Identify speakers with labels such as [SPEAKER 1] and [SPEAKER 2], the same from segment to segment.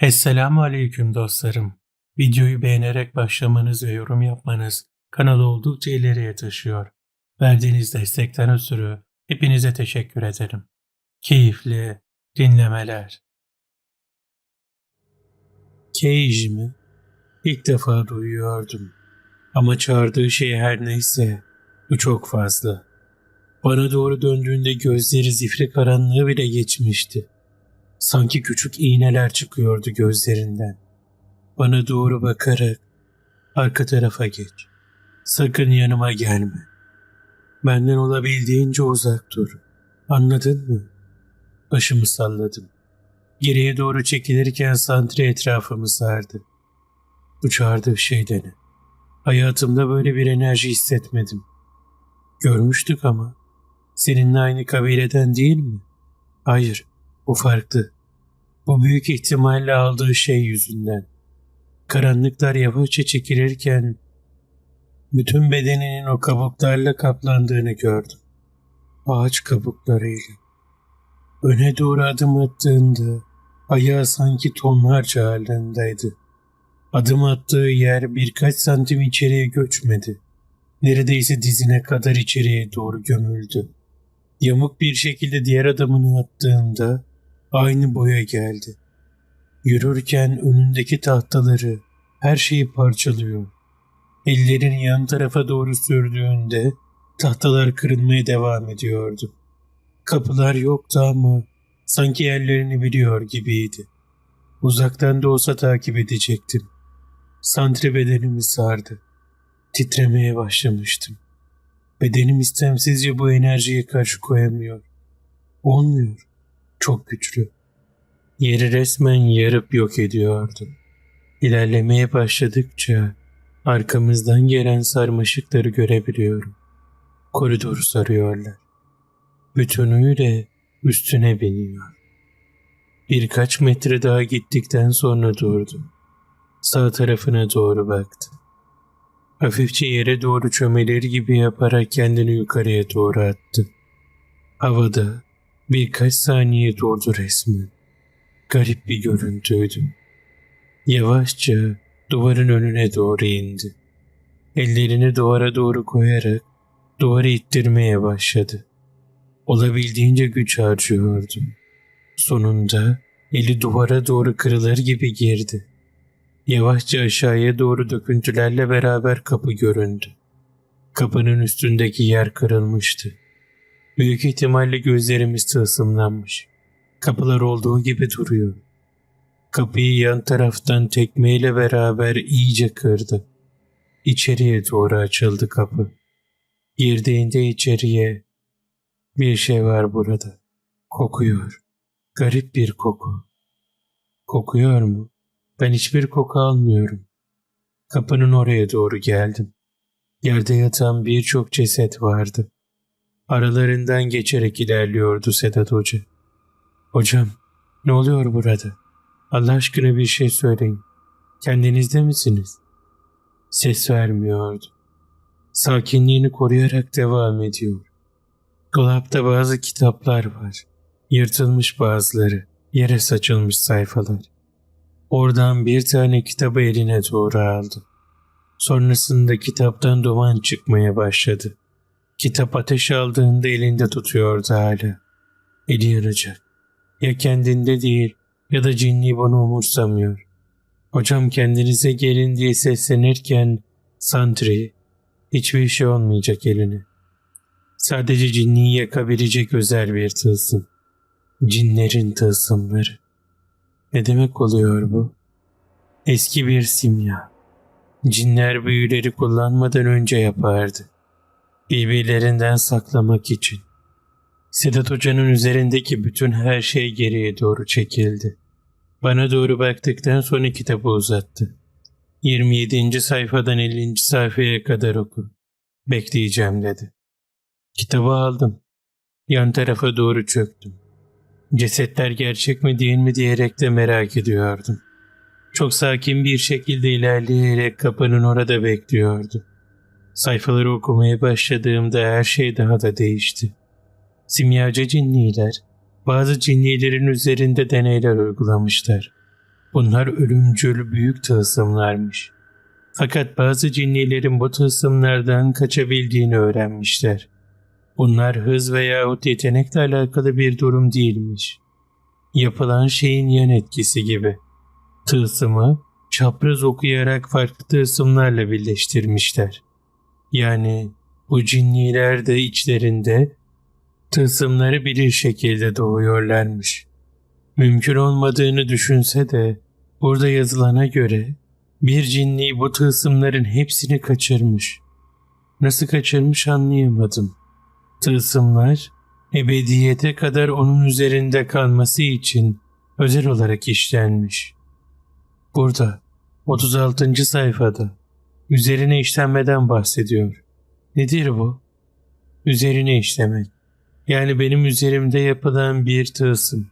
[SPEAKER 1] Esselamu Aleyküm dostlarım. Videoyu beğenerek başlamanız ve yorum yapmanız kanalı oldukça ileriye taşıyor. Verdiğiniz destekten ötürü hepinize teşekkür ederim. Keyifli dinlemeler. Cage mi? İlk defa duyuyordum. Ama çağırdığı şey her neyse bu çok fazla. Bana doğru döndüğünde gözleri zifre karanlığı bile geçmişti. Sanki küçük iğneler çıkıyordu gözlerinden. Bana doğru bakarak arka tarafa geç. Sakın yanıma gelme. Benden olabildiğince uzak dur. Anladın mı? Başımı salladım. Geriye doğru çekilirken santre etrafımı sardı. Bu çağırdığı şeyden. ne? Hayatımda böyle bir enerji hissetmedim. Görmüştük ama. Seninle aynı kabileden değil mi? Hayır, bu farklı. Bu büyük ihtimalle aldığı şey yüzünden. Karanlıklar yavaşça çekilirken bütün bedeninin o kabuklarla kaplandığını gördüm. Ağaç kabuklarıyla. Öne doğru adım attığında ayağı sanki tonlarca halindeydi. Adım attığı yer birkaç santim içeriye göçmedi. Neredeyse dizine kadar içeriye doğru gömüldü. Yamuk bir şekilde diğer adımını attığında aynı boya geldi. Yürürken önündeki tahtaları, her şeyi parçalıyor. Ellerini yan tarafa doğru sürdüğünde tahtalar kırılmaya devam ediyordu. Kapılar yoktu ama sanki yerlerini biliyor gibiydi. Uzaktan da olsa takip edecektim. Santre bedenimi sardı. Titremeye başlamıştım. Bedenim istemsizce bu enerjiye karşı koyamıyor. Olmuyor. Çok güçlü. Yeri resmen yarıp yok ediyordu. İlerlemeye başladıkça arkamızdan gelen sarmaşıkları görebiliyorum. Koridoru sarıyorlar. Bütünüyle üstüne biniyor. Birkaç metre daha gittikten sonra durdu. Sağ tarafına doğru baktı. Hafifçe yere doğru çömelir gibi yaparak kendini yukarıya doğru attı. Havada birkaç saniye durdu resmen. Garip bir görüntüydü. Yavaşça duvarın önüne doğru indi. Ellerini duvara doğru koyarak duvarı ittirmeye başladı. Olabildiğince güç harcıyordu. Sonunda eli duvara doğru kırılır gibi girdi. Yavaşça aşağıya doğru döküntülerle beraber kapı göründü. Kapının üstündeki yer kırılmıştı. Büyük ihtimalle gözlerimiz tılsımlanmış. Kapılar olduğu gibi duruyor. Kapıyı yan taraftan tekmeyle beraber iyice kırdı. İçeriye doğru açıldı kapı. Girdiğinde içeriye bir şey var burada. Kokuyor. Garip bir koku. Kokuyor mu? Ben hiçbir koku almıyorum. Kapının oraya doğru geldim. Yerde yatan birçok ceset vardı. Aralarından geçerek ilerliyordu Sedat Hoca. Hocam, ne oluyor burada? Allah aşkına bir şey söyleyin. Kendinizde misiniz? Ses vermiyordu. Sakinliğini koruyarak devam ediyor. Dolapta bazı kitaplar var. Yırtılmış bazıları, yere saçılmış sayfalar. Oradan bir tane kitabı eline doğru aldı. Sonrasında kitaptan duman çıkmaya başladı. Kitap ateş aldığında elinde tutuyordu hala. Eli yanacak. Ya kendinde değil ya da cinni bunu umursamıyor. Hocam kendinize gelin diye seslenirken Santri hiçbir şey olmayacak eline. Sadece cinniyi yakabilecek özel bir tılsım. Cinlerin tılsımları. Ne demek oluyor bu? Eski bir simya. Cinler büyüleri kullanmadan önce yapardı. Birbirlerinden saklamak için. Sedat Hoca'nın üzerindeki bütün her şey geriye doğru çekildi. Bana doğru baktıktan sonra kitabı uzattı. 27. sayfadan 50. sayfaya kadar oku. Bekleyeceğim dedi. Kitabı aldım. Yan tarafa doğru çöktüm. Cesetler gerçek mi değil mi diyerek de merak ediyordum. Çok sakin bir şekilde ilerleyerek kapının orada bekliyordu. Sayfaları okumaya başladığımda her şey daha da değişti. Simyacı cinniler bazı cinnilerin üzerinde deneyler uygulamışlar. Bunlar ölümcül büyük tılsımlarmış. Fakat bazı cinnilerin bu tılsımlardan kaçabildiğini öğrenmişler. Bunlar hız veyahut yetenekle alakalı bir durum değilmiş. Yapılan şeyin yan etkisi gibi. Tılsımı çapraz okuyarak farklı tılsımlarla birleştirmişler. Yani bu cinniler de içlerinde tılsımları bilir şekilde doğuyorlarmış. Mümkün olmadığını düşünse de burada yazılana göre bir cinni bu tılsımların hepsini kaçırmış. Nasıl kaçırmış anlayamadım. Tılsımlar ebediyete kadar onun üzerinde kalması için özel olarak işlenmiş. Burada 36. sayfada üzerine işlenmeden bahsediyor. Nedir bu? Üzerine işlemek. Yani benim üzerimde yapılan bir tılsım.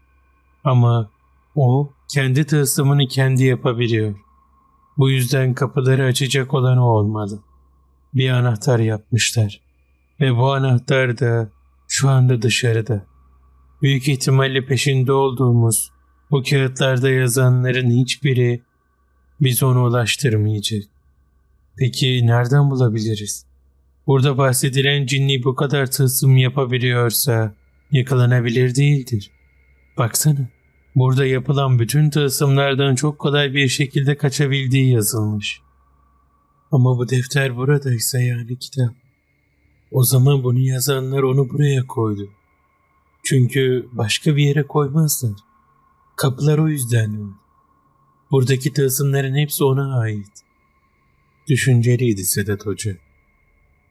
[SPEAKER 1] Ama o kendi tılsımını kendi yapabiliyor. Bu yüzden kapıları açacak olan o olmalı. Bir anahtar yapmışlar. Ve bu anahtar da şu anda dışarıda. Büyük ihtimalle peşinde olduğumuz bu kağıtlarda yazanların hiçbiri biz onu ulaştırmayacak. Peki nereden bulabiliriz? Burada bahsedilen cinni bu kadar tılsım yapabiliyorsa yakalanabilir değildir. Baksana, burada yapılan bütün tılsımlardan çok kolay bir şekilde kaçabildiği yazılmış. Ama bu defter buradaysa yani kitap. O zaman bunu yazanlar onu buraya koydu. Çünkü başka bir yere koymazlar. Kapılar o yüzden var. Buradaki tılsımların hepsi ona ait. Düşünceliydi Sedat Hoca.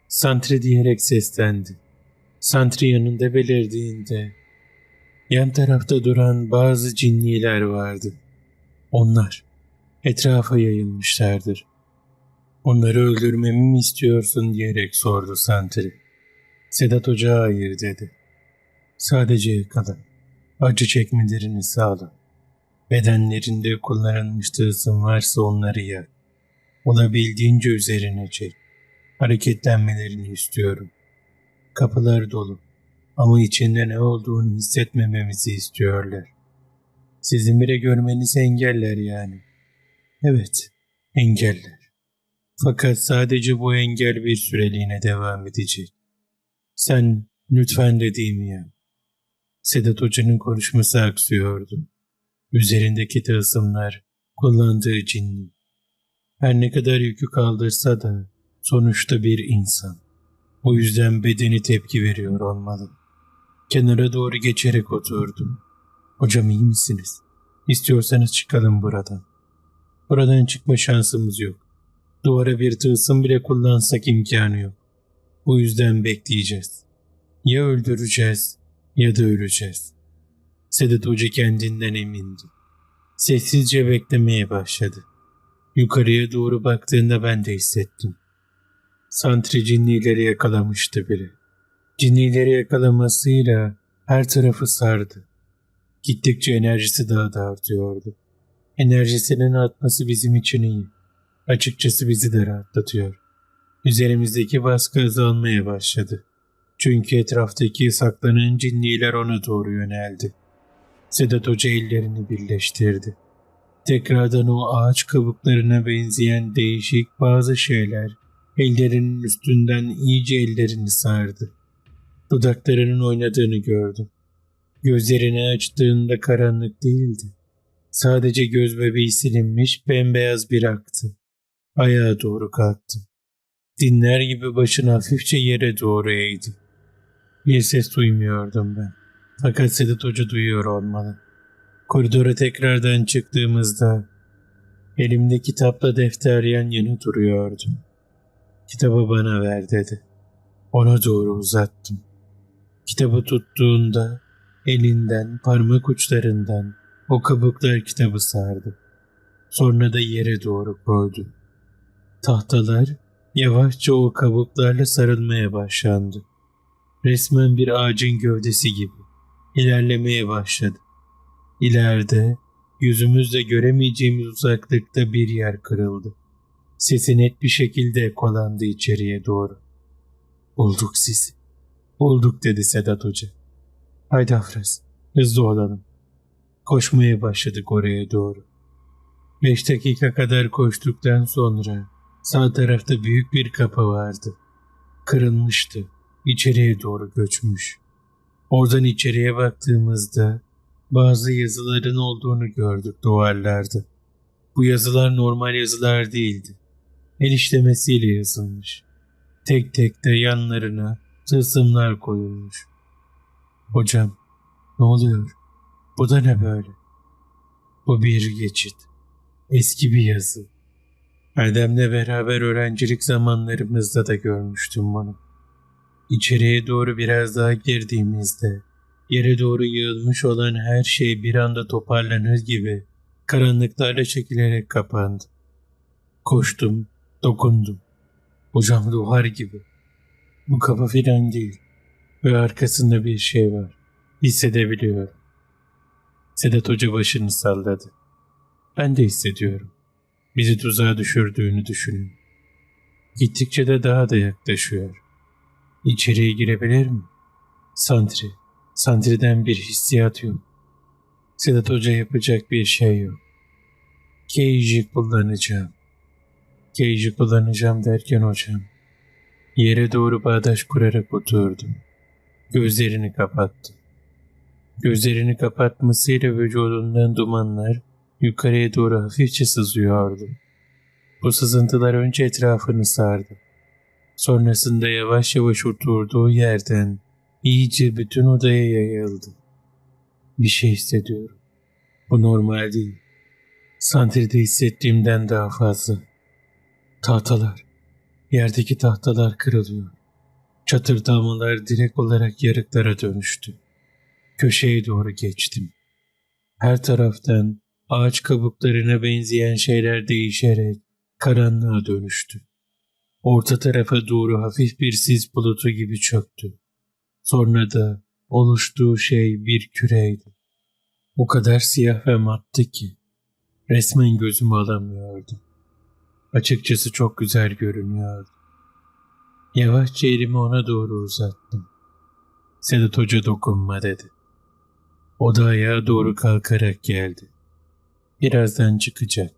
[SPEAKER 1] Santri diyerek seslendi. Santri yanında belirdiğinde yan tarafta duran bazı cinniler vardı. Onlar etrafa yayılmışlardır. Onları öldürmemi mi istiyorsun diyerek sordu Santri. Sedat Hoca hayır dedi. Sadece yakala. Acı çekmelerini sağla. Bedenlerinde kullanılmış tılsım varsa onları yak. Olabildiğince üzerine çek. Hareketlenmelerini istiyorum. Kapılar dolu ama içinde ne olduğunu hissetmememizi istiyorlar. Sizin bile görmenizi engeller yani. Evet, engeller. Fakat sadece bu engel bir süreliğine devam edecek. Sen lütfen dediğimi yap. Sedat Hoca'nın konuşması aksıyordu. Üzerindeki tılsımlar, kullandığı cinni. Her ne kadar yükü kaldırsa da sonuçta bir insan. O yüzden bedeni tepki veriyor olmalı. Kenara doğru geçerek oturdum. Hocam iyi misiniz? İstiyorsanız çıkalım buradan. Buradan çıkma şansımız yok. Duvara bir tılsım bile kullansak imkanı yok. Bu yüzden bekleyeceğiz. Ya öldüreceğiz ya da öleceğiz. Sedat Hoca kendinden emindi. Sessizce beklemeye başladı. Yukarıya doğru baktığında ben de hissettim. Santri cinnileri yakalamıştı bile. Cinnileri yakalamasıyla her tarafı sardı. Gittikçe enerjisi daha da artıyordu. Enerjisinin artması bizim için iyi. Açıkçası bizi de rahatlatıyor. Üzerimizdeki baskı azalmaya başladı. Çünkü etraftaki saklanan cinniler ona doğru yöneldi. Sedat Hoca ellerini birleştirdi. Tekrardan o ağaç kabuklarına benzeyen değişik bazı şeyler ellerinin üstünden iyice ellerini sardı. Dudaklarının oynadığını gördüm. Gözlerini açtığında karanlık değildi. Sadece göz bebeği silinmiş bembeyaz bir aktı. Ayağa doğru kalktı. Dinler gibi başını hafifçe yere doğru eğdi. Bir ses duymuyordum ben. Fakat Sedat Hoca duyuyor olmalı. Koridora tekrardan çıktığımızda elimde kitapla defter yan yana duruyordu. Kitabı bana ver dedi. Ona doğru uzattım. Kitabı tuttuğunda elinden parmak uçlarından o kabuklar kitabı sardı. Sonra da yere doğru koydu. Tahtalar yavaşça o kabuklarla sarılmaya başlandı. Resmen bir ağacın gövdesi gibi ilerlemeye başladı. İleride yüzümüzle göremeyeceğimiz uzaklıkta bir yer kırıldı. Sesi net bir şekilde ekolandı içeriye doğru. Bulduk sizi. Bulduk dedi Sedat Hoca. Haydi Afras, hızlı olalım. Koşmaya başladık oraya doğru. Beş dakika kadar koştuktan sonra sağ tarafta büyük bir kapı vardı. Kırılmıştı. İçeriye doğru göçmüş. Oradan içeriye baktığımızda bazı yazıların olduğunu gördük duvarlarda. Bu yazılar normal yazılar değildi. El işlemesiyle yazılmış. Tek tek de yanlarına tılsımlar koyulmuş. Hocam, ne oluyor? Bu da ne böyle? Bu bir geçit. Eski bir yazı. Erdem'le beraber öğrencilik zamanlarımızda da görmüştüm bunu. İçeriye doğru biraz daha girdiğimizde yere doğru yığılmış olan her şey bir anda toparlanır gibi karanlıklarla çekilerek kapandı. Koştum, dokundum. Hocam duvar gibi. Bu kafa filan değil. Ve arkasında bir şey var. Hissedebiliyorum. Sedat Hoca başını salladı. Ben de hissediyorum. Bizi tuzağa düşürdüğünü düşünün. Gittikçe de daha da yaklaşıyor. İçeriye girebilir mi? Santri. Santri'den bir hissiyat yok. Sedat Hoca yapacak bir şey yok. Keiji kullanacağım. Keiji kullanacağım derken hocam. Yere doğru bağdaş kurarak oturdum. Gözlerini kapattı. Gözlerini kapatmasıyla vücudundan dumanlar yukarıya doğru hafifçe sızıyordu. Bu sızıntılar önce etrafını sardı. Sonrasında yavaş yavaş oturduğu yerden iyice bütün odaya yayıldı. Bir şey hissediyorum. Bu normal değil. Santride hissettiğimden daha fazla. Tahtalar, yerdeki tahtalar kırılıyor. Çatırdamalar direkt olarak yarıklara dönüştü. Köşeye doğru geçtim. Her taraftan ağaç kabuklarına benzeyen şeyler değişerek karanlığa dönüştü. Orta tarafa doğru hafif bir sis bulutu gibi çöktü. Sonra da oluştuğu şey bir küreydi. O kadar siyah ve mattı ki resmen gözümü alamıyordum. Açıkçası çok güzel görünüyordu. Yavaşça elimi ona doğru uzattım. Sedat Hoca dokunma dedi. O da ayağa doğru kalkarak geldi. Birazdan çıkacak.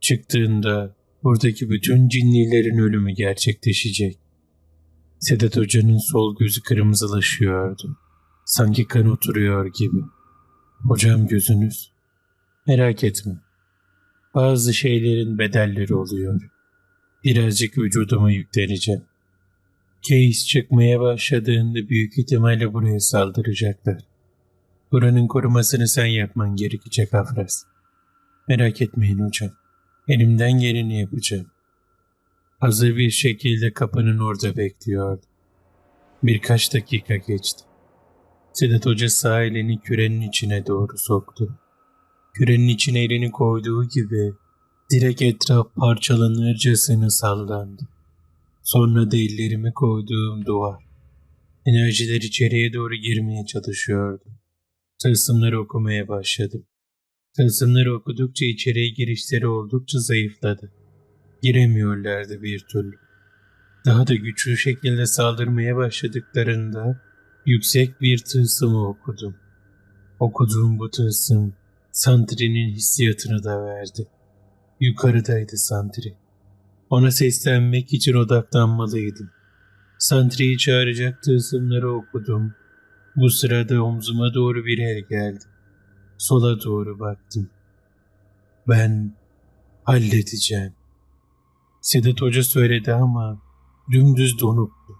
[SPEAKER 1] Çıktığında buradaki bütün cinlilerin ölümü gerçekleşecek. Sedat Hoca'nın sol gözü kırmızılaşıyordu. Sanki kan oturuyor gibi. Hocam gözünüz. Merak etme. Bazı şeylerin bedelleri oluyor. Birazcık vücuduma yükleneceğim. Case çıkmaya başladığında büyük ihtimalle buraya saldıracaklar. Buranın korumasını sen yapman gerekecek Afras. Merak etmeyin hocam. Elimden geleni yapacağım. Hazır bir şekilde kapının orada bekliyordu. Birkaç dakika geçti. Sedat Hoca sağ elini kürenin içine doğru soktu. Kürenin içine elini koyduğu gibi direkt etraf parçalanırcasına sallandı. Sonra da ellerimi koyduğum duvar. Enerjiler içeriye doğru girmeye çalışıyordu. Tılsımları okumaya başladım. Tılsımları okudukça içeriye girişleri oldukça zayıfladı. Giremiyorlardı bir türlü. Daha da güçlü şekilde saldırmaya başladıklarında yüksek bir tılsımı okudum. Okuduğum bu tılsım Santri'nin hissiyatını da verdi. Yukarıdaydı Santri. Ona seslenmek için odaklanmalıydım. Santri'yi çağıracak tılsımları okudum. Bu sırada omzuma doğru bir el geldi. Sola doğru baktım. Ben halledeceğim. Sedat Hoca söyledi ama dümdüz donuktu.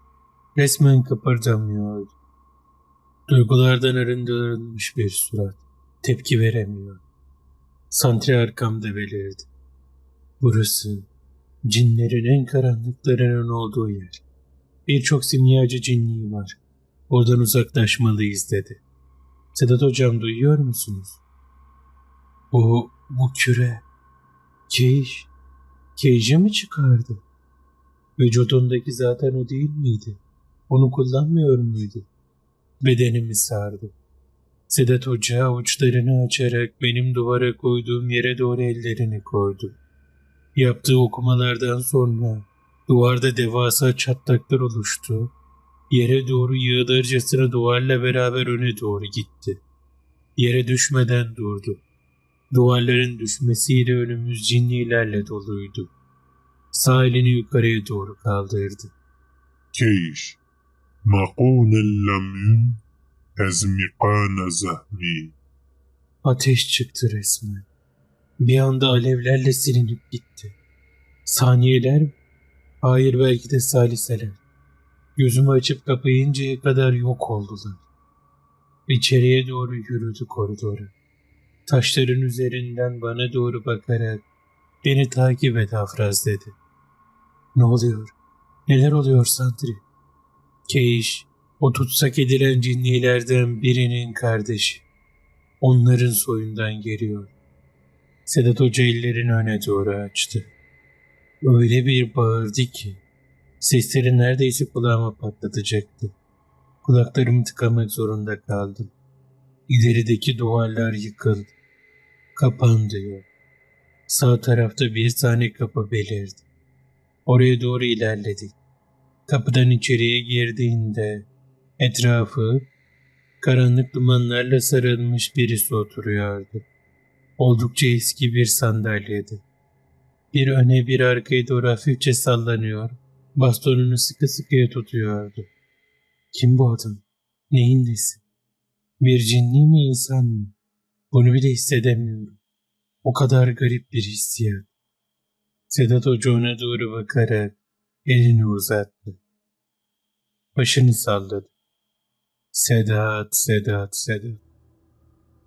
[SPEAKER 1] Resmen kıpırdamıyordu. Duygulardan arındırılmış bir surat. Tepki veremiyor. Santri arkamda belirdi. Burası cinlerin en karanlıklarının olduğu yer. Birçok simyacı cinliği var. Oradan uzaklaşmalıyız dedi. Sedat hocam duyuyor musunuz? Bu, bu küre. Keyş. Keyşe mi çıkardı? Vücudundaki zaten o değil miydi? Onu kullanmıyor muydu? Bedenimi sardı. Sedat Hoca avuçlarını açarak benim duvara koyduğum yere doğru ellerini koydu. Yaptığı okumalardan sonra duvarda devasa çatlaklar oluştu. Yere doğru yığılırcasına duvarla beraber öne doğru gitti. Yere düşmeden durdu. Duvarların düşmesiyle önümüz cinnilerle doluydu. Sağ elini yukarıya doğru kaldırdı.
[SPEAKER 2] Keyif. Makûnel lemün tezmikâne zahmi.
[SPEAKER 1] Ateş çıktı resmen. Bir anda alevlerle silinip gitti. Saniyeler Hayır belki de saliseler. Gözümü açıp kapayıncaya kadar yok oldular. İçeriye doğru yürüdü koridora. Taşların üzerinden bana doğru bakarak beni takip et Afraz dedi. Ne oluyor? Neler oluyor Santri? Keiş, o tutsak edilen cinnilerden birinin kardeşi. Onların soyundan geliyor. Sedat Hoca ellerini öne doğru açtı. Öyle bir bağırdı ki sesleri neredeyse kulağıma patlatacaktı. Kulaklarımı tıkamak zorunda kaldım. İlerideki duvarlar yıkıldı. Kapandı yol. Sağ tarafta bir tane kapı belirdi. Oraya doğru ilerledik. Kapıdan içeriye girdiğinde etrafı karanlık dumanlarla sarılmış birisi oturuyordu. Oldukça eski bir sandalyede. Bir öne bir arkaya doğru hafifçe sallanıyor, bastonunu sıkı sıkıya tutuyordu. Kim bu adam? Neyin nesi? Bir cinni mi insan mı? Bunu bile hissedemiyorum. O kadar garip bir hissiyat. Sedat Hoca ona doğru bakarak elini uzattı. Başını salladı. Sedat, Sedat, Sedat.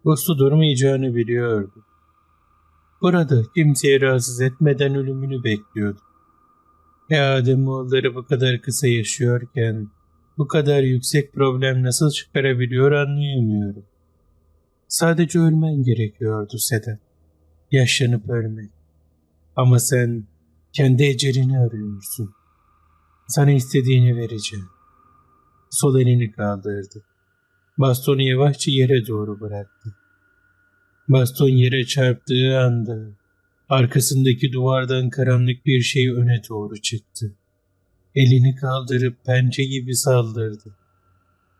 [SPEAKER 1] Uslu durmayacağını biliyordu. Burada kimseye rahatsız etmeden ölümünü bekliyordu. E Ademoğulları bu kadar kısa yaşıyorken bu kadar yüksek problem nasıl çıkarabiliyor anlayamıyorum. Sadece ölmen gerekiyordu Sedat. Yaşlanıp ölmek. Ama sen kendi ecelini arıyorsun. Sana istediğini vereceğim. Sol elini kaldırdı. Bastonu yavaşça yere doğru bıraktı. Baston yere çarptığı anda arkasındaki duvardan karanlık bir şey öne doğru çıktı. Elini kaldırıp pençe gibi saldırdı.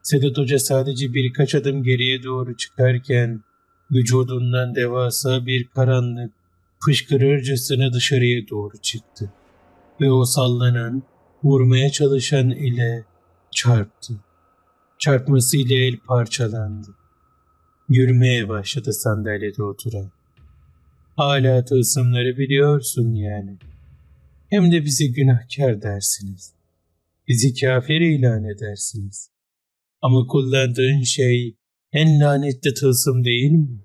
[SPEAKER 1] Sedat Hoca sadece birkaç adım geriye doğru çıkarken vücudundan devasa bir karanlık fışkırırcasına dışarıya doğru çıktı. Ve o sallanan, vurmaya çalışan ile çarptı. Çarpmasıyla el parçalandı. Yürümeye başladı sandalyede oturan. Hala tılsımları biliyorsun yani. Hem de bizi günahkar dersiniz. Bizi kafir ilan edersiniz. Ama kullandığın şey en lanetli tılsım değil mi?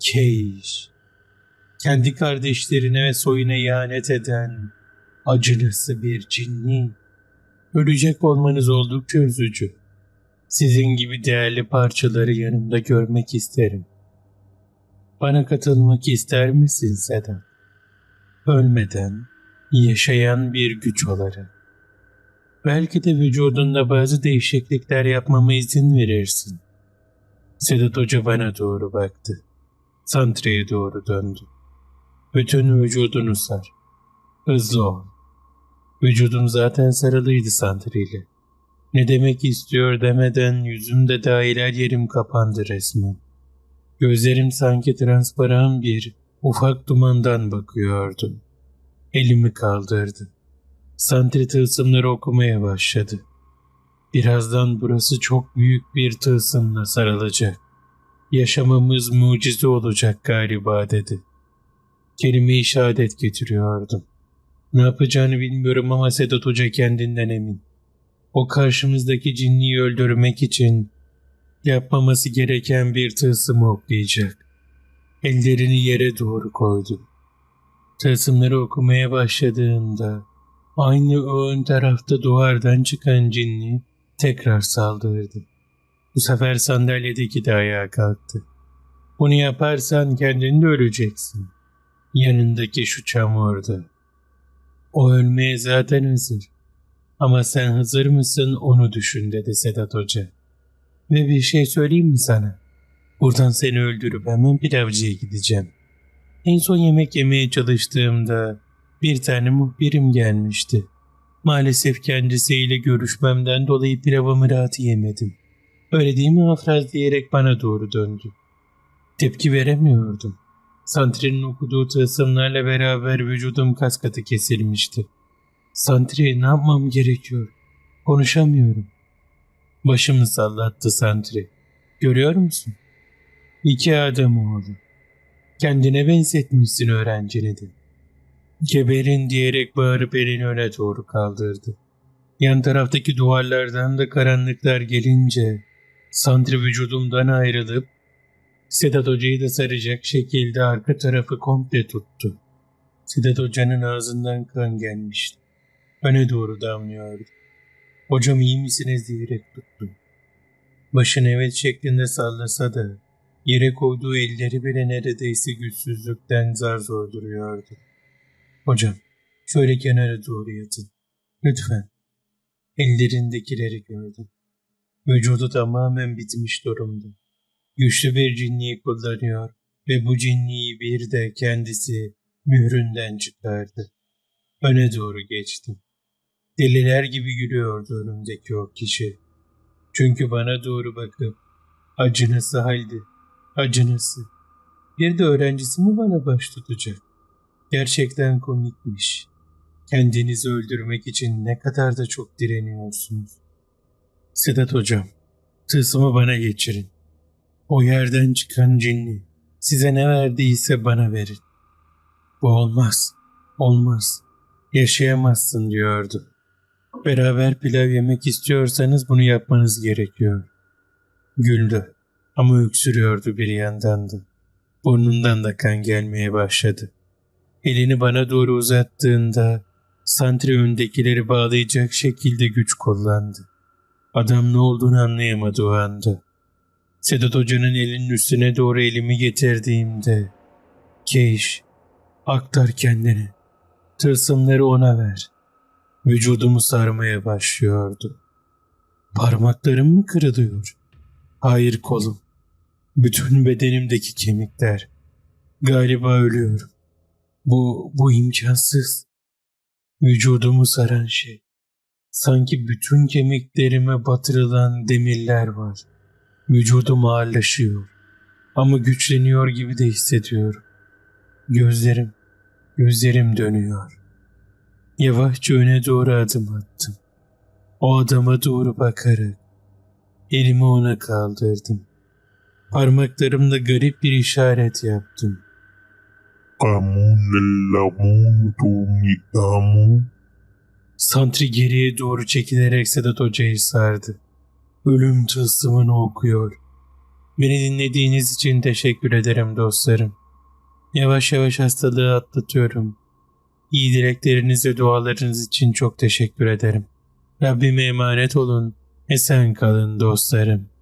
[SPEAKER 1] Keyş. Kendi kardeşlerine ve soyuna ihanet eden acınası bir cinni. Ölecek olmanız oldukça üzücü. Sizin gibi değerli parçaları yanımda görmek isterim. Bana katılmak ister misin Sedat? Ölmeden yaşayan bir güç olarak. Belki de vücudunda bazı değişiklikler yapmama izin verirsin. Sedat Hoca bana doğru baktı. Santra'ya doğru döndü. Bütün vücudunu sar. Hızlı ol. Vücudum zaten sarılıydı santriyle. Ne demek istiyor demeden yüzümde dahil yerim kapandı resmen. Gözlerim sanki transparan bir ufak dumandan bakıyordu. Elimi kaldırdı. Santri tılsımları okumaya başladı. Birazdan burası çok büyük bir tılsımla sarılacak. Yaşamamız mucize olacak galiba dedi. Kelime-i şehadet getiriyordum. Ne yapacağını bilmiyorum ama Sedat Hoca kendinden emin. O karşımızdaki cinliyi öldürmek için yapmaması gereken bir tılsımı okuyacak. Ellerini yere doğru koydu. Tılsımları okumaya başladığında aynı o ön tarafta duvardan çıkan cinni tekrar saldırdı. Bu sefer sandalyedeki de ayağa kalktı. Bunu yaparsan kendin de öleceksin. Yanındaki şu çamurda. O ölmeye zaten hazır. Ama sen hazır mısın onu düşün dedi Sedat Hoca. Ve bir şey söyleyeyim mi sana? Buradan seni öldürüp hemen pilavcıya gideceğim. En son yemek yemeye çalıştığımda bir tane muhbirim gelmişti. Maalesef kendisiyle görüşmemden dolayı pilavımı rahat yemedim. Öyle değil mi Afraz diyerek bana doğru döndü. Tepki veremiyordum. Santri'nin okuduğu tılsımlarla beraber vücudum kas katı kesilmişti. Santri ne yapmam gerekiyor? Konuşamıyorum. Başımı sallattı Santri. Görüyor musun? İki adam oğlu. Kendine benzetmişsin öğrencini de. Geberin diyerek bağırıp elini öne doğru kaldırdı. Yan taraftaki duvarlardan da karanlıklar gelince Santri vücudumdan ayrılıp Sedat Hoca'yı da saracak şekilde arka tarafı komple tuttu. Sedat Hoca'nın ağzından kan gelmişti. Öne doğru damlıyordu. Hocam iyi misiniz diyerek tuttu. Başını evet şeklinde sallasa da yere koyduğu elleri bile neredeyse güçsüzlükten zar zor duruyordu. Hocam şöyle kenara doğru yatın. Lütfen. Ellerindekileri gördüm. Vücudu tamamen bitmiş durumda. Güçlü bir cinliği kullanıyor ve bu cinliği bir de kendisi mühründen çıkardı. Öne doğru geçtim. Deliler gibi gülüyordu önümdeki o kişi. Çünkü bana doğru bakıp acınası halde, acınası. Bir de öğrencisi mi bana baş tutacak? Gerçekten komikmiş. Kendinizi öldürmek için ne kadar da çok direniyorsunuz. Sedat hocam, tılsımı bana geçirin. O yerden çıkan cinni size ne verdiyse bana verin. Bu olmaz, olmaz. Yaşayamazsın diyordu. Beraber pilav yemek istiyorsanız bunu yapmanız gerekiyor. Güldü ama öksürüyordu bir yandan da. Burnundan da kan gelmeye başladı. Elini bana doğru uzattığında santri öndekileri bağlayacak şekilde güç kullandı. Adam ne olduğunu anlayamadı o anda. Sedat Hoca'nın elinin üstüne doğru elimi getirdiğimde Keyş, aktar kendini. Tılsımları ona ver. Vücudumu sarmaya başlıyordu. Parmaklarım mı kırılıyor? Hayır kolum. Bütün bedenimdeki kemikler. Galiba ölüyorum. Bu, bu imkansız. Vücudumu saran şey. Sanki bütün kemiklerime batırılan demirler var. Vücudum ağırlaşıyor. Ama güçleniyor gibi de hissediyorum. Gözlerim, gözlerim dönüyor. Yavaşça öne doğru adım attım. O adama doğru bakarak elimi ona kaldırdım. Parmaklarımla garip bir işaret yaptım. Santri geriye doğru çekilerek Sedat Hoca'yı sardı. Ölüm tılsımını okuyor. Beni dinlediğiniz için teşekkür ederim dostlarım. Yavaş yavaş hastalığı atlatıyorum. İyi dilekleriniz ve dualarınız için çok teşekkür ederim. Rabbime emanet olun. Esen kalın dostlarım.